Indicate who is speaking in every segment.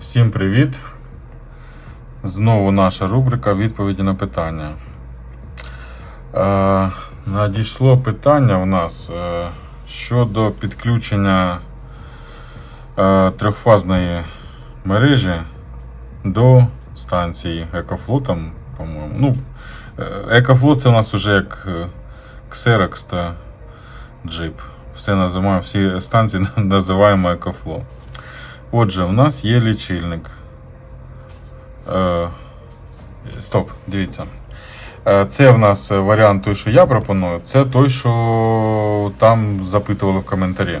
Speaker 1: Всім привіт! Знову наша рубрика відповіді на питання. Е, надійшло питання у нас е, щодо підключення е, трьохфазної мережі до станції Екофлотом, по-моєму. Ну, е, Екофлот це у нас вже як е, Xerox та Jeep. Все називаємо, всі станції називаємо Екофло. Отже, у нас є лічильник. Е, стоп, дивіться. Е, це в нас варіант той, що я пропоную. Це той, що там запитували в коментарі.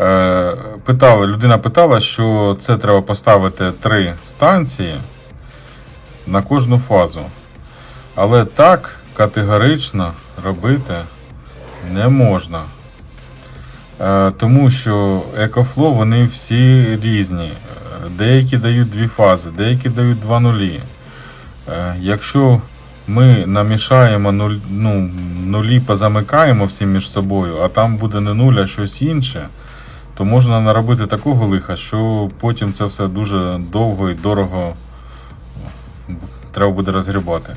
Speaker 1: Е, питали, людина питала, що це треба поставити три станції на кожну фазу. Але так категорично робити не можна. Е, Тому що екофло вони всі різні. Е, Деякі дають дві фази, деякі дають два нулі. Е, Якщо ми намішаємо нуль, ну, нулі, позамикаємо всі між собою, а там буде не нуль, а щось інше, то можна наробити такого лиха, що потім це все дуже довго і дорого треба буде розгрібати.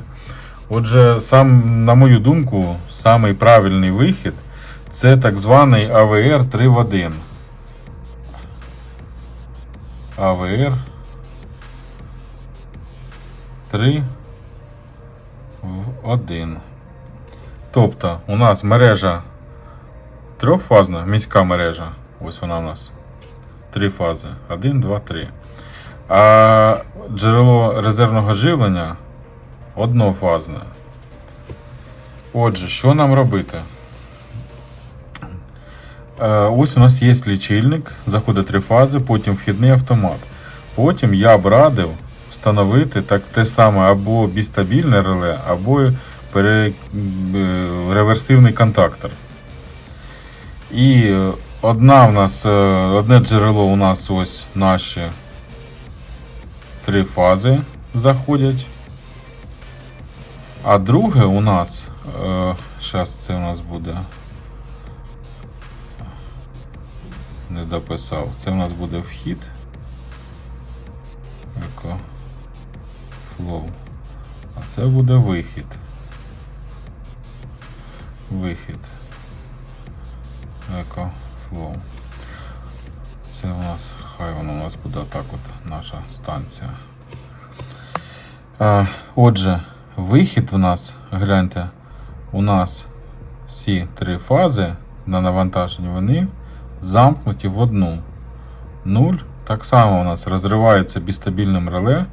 Speaker 1: Отже, сам, на мою думку, самий правильний вихід це так званий АВР 3 в 1. АВР 3 в 1. Тобто у нас мережа трьохфазна, міська мережа. Ось вона у нас. Три фази. 1, 2, 3. А джерело резервного живлення однофазне. Отже, що нам робити? Е, Ось у нас є лічильник, заходить три фази, потім вхідний автомат. Потім я б радив встановити так те саме або бістабільне реле, або пере, е, реверсивний контактор. І е, одна в нас, одне джерело у нас ось наші три фази заходять. А друге у нас, зараз це у нас буде. Не дописав. Це у нас буде вхід. Еко. Флоу. А це буде вихід. Вихід. Еко флоу. Це у нас, хай воно у нас буде так от наша станція. Е, отже, вихід в нас, гляньте, у нас всі три фази на навантаженні, вони замкнуті в одну. Нуль. Так само у нас розривається бістабільним реле,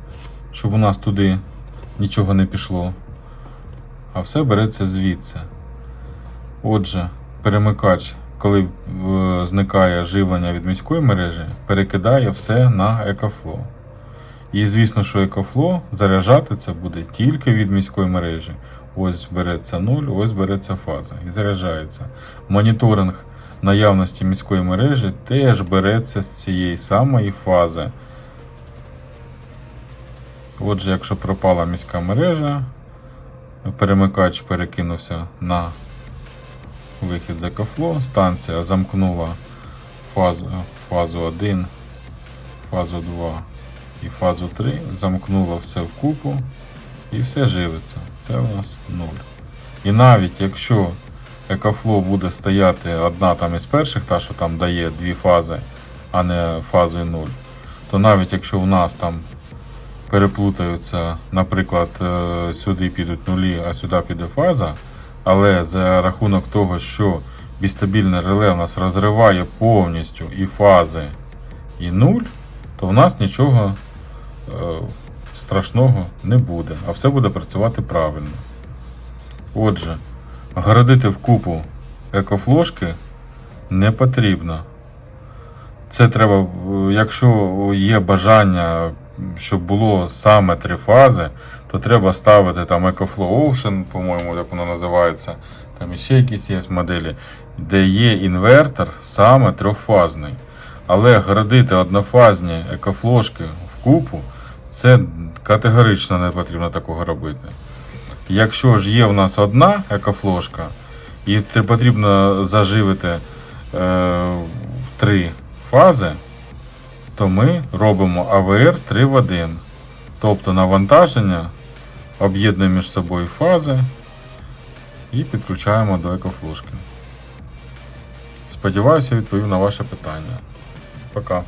Speaker 1: щоб у нас туди нічого не пішло. А все береться звідси. Отже, перемикач, коли е, зникає живлення від міської мережі, перекидає все на екофло. І звісно, що екофло заряджати це буде тільки від міської мережі. Ось береться 0, ось береться фаза і заряджається. Моніторинг наявності міської мережі теж береться з цієї самої фази. Отже, якщо пропала міська мережа, перемикач перекинувся на вихід з екофло, станція замкнула фазу, фазу 1, фазу 2 і фазу 3, замкнула все вкупу і все живиться. Це у нас 0. І навіть якщо Екофло буде стояти одна там із перших, та що там дає дві фази, а не фазою 0, то навіть якщо у нас там переплутаються, наприклад, е, сюди підуть нулі, а сюди піде фаза, але за рахунок того, що бістабільне реле у нас розриває повністю і фази, і нуль, то в нас нічого е, страшного не буде, а все буде працювати правильно. Отже, городити в купу екофлошки не потрібно. Це треба, е, якщо є бажання, щоб було саме три фази, то треба ставити там EcoFlow Ocean, по-моєму, як воно називається. Там ще якісь є моделі, де є інвертор саме трьохфазний. Але городити однофазні екофлошки в купу, це категорично не потрібно такого робити. Якщо ж є в нас одна екофлошка, і потрібно заживити е, три фази, то ми робимо АВР 3 в 1. Тобто навантаження об'єднуємо між собою фази і підключаємо до екофлушки. Сподіваюся, відповів на ваше питання. Пока.